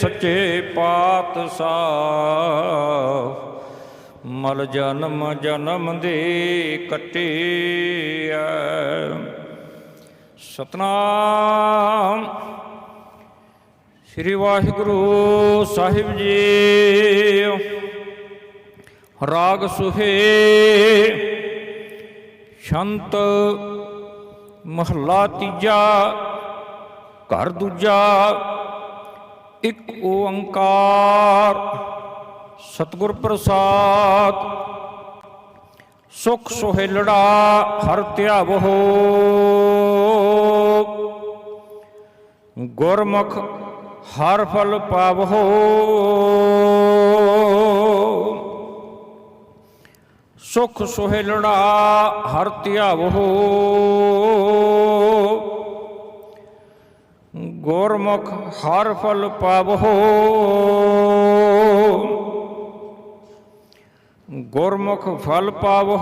ਸੱਚੇ ਪਾਤਸ਼ਾਹ। ਮਲ ਜਨਮ ਜਨਮ ਦੇ ਕੱਟਿਆ ਸਤਨਾਮ। ਸ੍ਰੀ ਵਾਹਿਗੁਰੂ ਸਾਹਿਬ ਜੀ। ਰਾਗ ਸੁਹੇ। ਸ਼ੰਤ ਮਹੱਲਾ ਤੀਜਾ। ਘਰ ਦੂਜਾ। ਇੱਕ ਓੰਕਾਰ, ਸਤਿਗੁਰ ਪ੍ਰਸਾਦ, ਸੁਖ ਸੁਹੇਲੜਾ ਹਰ ਧਿਆਵੋ ਗੁਰਮੁਖ ਹਰ ਫਲ ਪਾਵੋ ਸੁਖ ਸੁਹੇਲੜਾ ਹਰ ਧਿਆਵੋ ਗੁਰਮੁਖ ਹਰ ਫਲ ਪਾਵੋ। ਗੁਰਮੁਖ ਫਲ ਪਾਵੋ।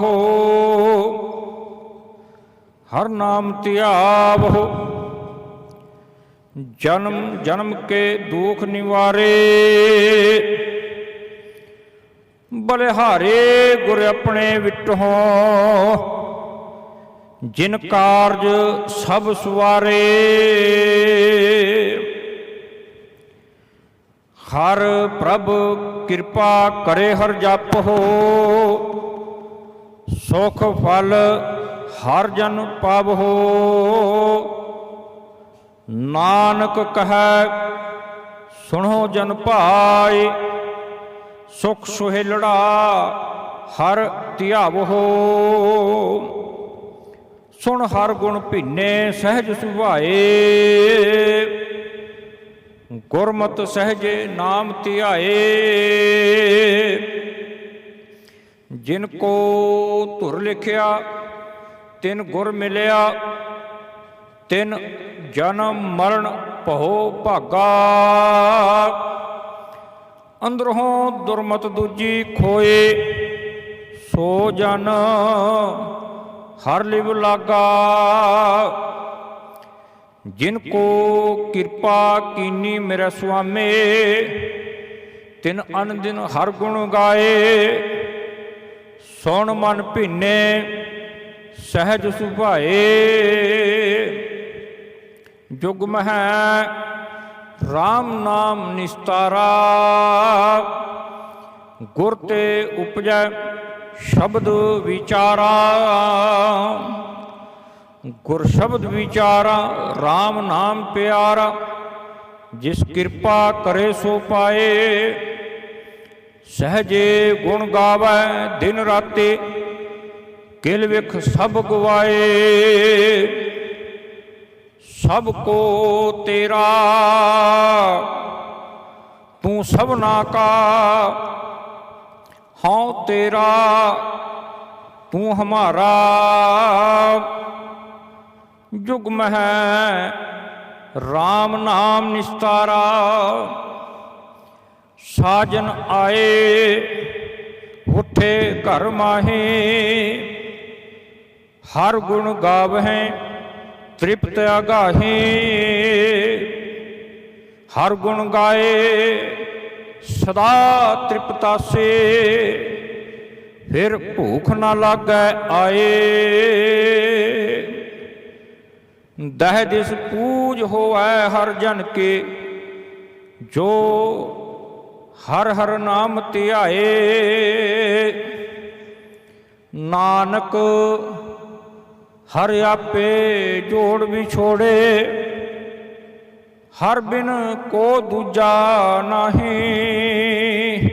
ਹਰ ਨਾਮ ਧਿਆਵੋ। ਜਨਮ ਜਨਮ ਕੇ ਦੁਖ ਨਿਵਾਰੇ। ਬਲਿਹਾਰੇ ਗੁਰ ਆਪਣੇ ਵਿਟੋ। ਜਿਨ ਕਾਰਜ ਸਭ ਸਵਾਰੇ। ਹਰ ਪ੍ਰਭ ਕਿਰਪਾ ਕਰੇ ਹਰ ਜਪ ਹੋ। ਸੁਖ ਫਲ ਹਰ ਜਨ ਪਾਵ ਹੋ। ਨਾਨਕ ਕਹੈ, ਸੁਣੋ ਜਨ ਭਾਈ ਸੁਖ ਸੁਹੇਲੜਾ ਹਰ ਧਿਆਵੋ ਸੁਣ ਹਰ ਗੁਣ ਭਿੰਨੇ ਸਹਿਜ ਸੁਭਾਏ। ਗੁਰਮਤ ਸਹਜੇ ਨਾਮ ਧਿਆਏ। ਜਿਨ ਕੋ ਧੁਰ ਲਿਖਿਆ, ਤਿਨ ਗੁਰ ਮਿਲਿਆ, ਤਿਨ ਜਨਮ ਮਰਨ ਭਉ ਭਾਗਾ। ਅੰਦਰੋਂ ਦੁਰਮਤ ਦੂਜੀ ਖੋਏ, ਸੋ ਜਨ ਹਰ ਲਿਵ ਲਾਗਾ। ਜਿਨ ਕੋ ਕਿਰਪਾ ਕੀਨੀ ਮੇਰੇ ਸੁਆਮੇ, ਤਿਨ ਅਨ ਦਿਨ ਹਰ ਗੁਣ ਗਾਏ। ਸੁਣ ਮਨ ਭਿੰਨੇ, ਸਹਿਜ ਸੁਭਾਏ। ਜੁਗ ਮਹਿ RAM ਨਾਮ ਨਿਸਤਾਰਾ। ਗੁਰ ਤੇ ਉਪਜੈ ਸ਼ਬਦ ਵਿਚਾਰਾ। ਗੁਰ ਸ਼ਬਦ ਵਿਚਾਰਾ RAM ਨਾਮ ਪਿਆਰਾ, ਜਿਸ ਕਿਰਪਾ ਕਰੇ ਸੋ ਪਾਏ। ਸਹਜੇ ਗੁਣ ਗਾਵੇ ਦਿਨ ਰਾਤੇ, ਕਿਲ ਵਿਖ ਸਭ ਗਵਾਏ। ਸਭ ਕੋ ਤੇਰਾ, ਤੂੰ ਸਭਨਾ ਕਾ, ਹਉ ਤੇਰਾ, ਤੂੰ ਹਮਾਰਾ। ਜੁਗ ਹੈ RAM ਨਾਮ ਨਿਸਤਾਰਾ। ਸਾਜਨ ਆਏ, ਉਠੇ ਘਰ ਮਾਹੀ। ਹਰ ਗੁਣ ਗਾਵਹਿ, ਤ੍ਰਿਪਤ ਅਗਾਹੇ। ਹਰ ਗੁਣ ਗਾਏ, ਸਦਾ ਤ੍ਰਿਪਤਾਸੇ ਫਿਰ ਭੂਖ ਨਾ ਲਾਗੈ ਆਏ। ਦਹ ਦਿਸ ਪੂਜ ਹੋਐ ਹਰ ਜਨ ਕੇ, ਜੋ ਹਰ ਹਰ ਨਾਮ ਧਿਆਏ। ਨਾਨਕ ਹਰ ਆਪੇ ਜੋੜ ਵਿਛੋੜੇ, ਹਰ ਬਿਨ ਕੋ ਦੂਜਾ ਨਹੀਂ।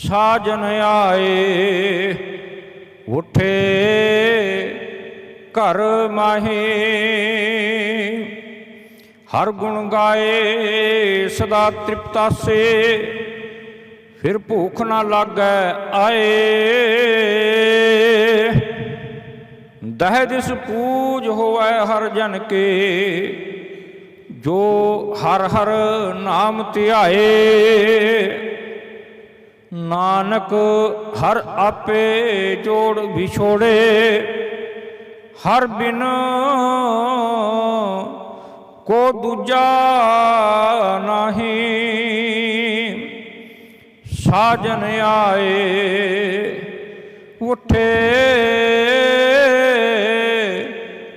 ਸਾਜਨ ਆਏ, ਉਠੇ ਘਰ ਮਾਹੀ। ਹਰ ਗੁਣ ਗਾਏ, ਸਦਾ ਤ੍ਰਿਪਤਾਸੇ ਫਿਰ ਭੂਖ ਨਾ ਲਾਗੈ ਆਏ। ਦਹ ਦਿਸ ਪੂਜ ਹੋਵੈ ਹਰ ਜਨ ਕੇ, ਜੋ ਹਰ ਹਰ ਨਾਮ ਧਿਆਏ। ਨਾਨਕ ਹਰ ਆਪੇ ਜੋੜ ਵਿਛੋੜੇ। ਹਰ ਬਿਨ ਕੋ ਦੂਜਾ ਨਹੀਂ। ਸਾਜਨ ਆਏ, ਉਠੇ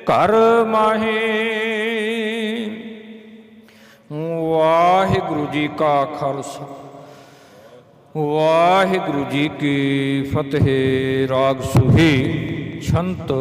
ਕਰ ਮਾਹੀ। ਵਾਹਿਗੁਰੂ ਜੀ ਕਾ ਖਾਲਸਾ, ਵਾਹਿਗੁਰੂ ਜੀ ਕੀ ਫਤਿਹ। ਰਾਗ ਸੁਹੀ ਛੰਤ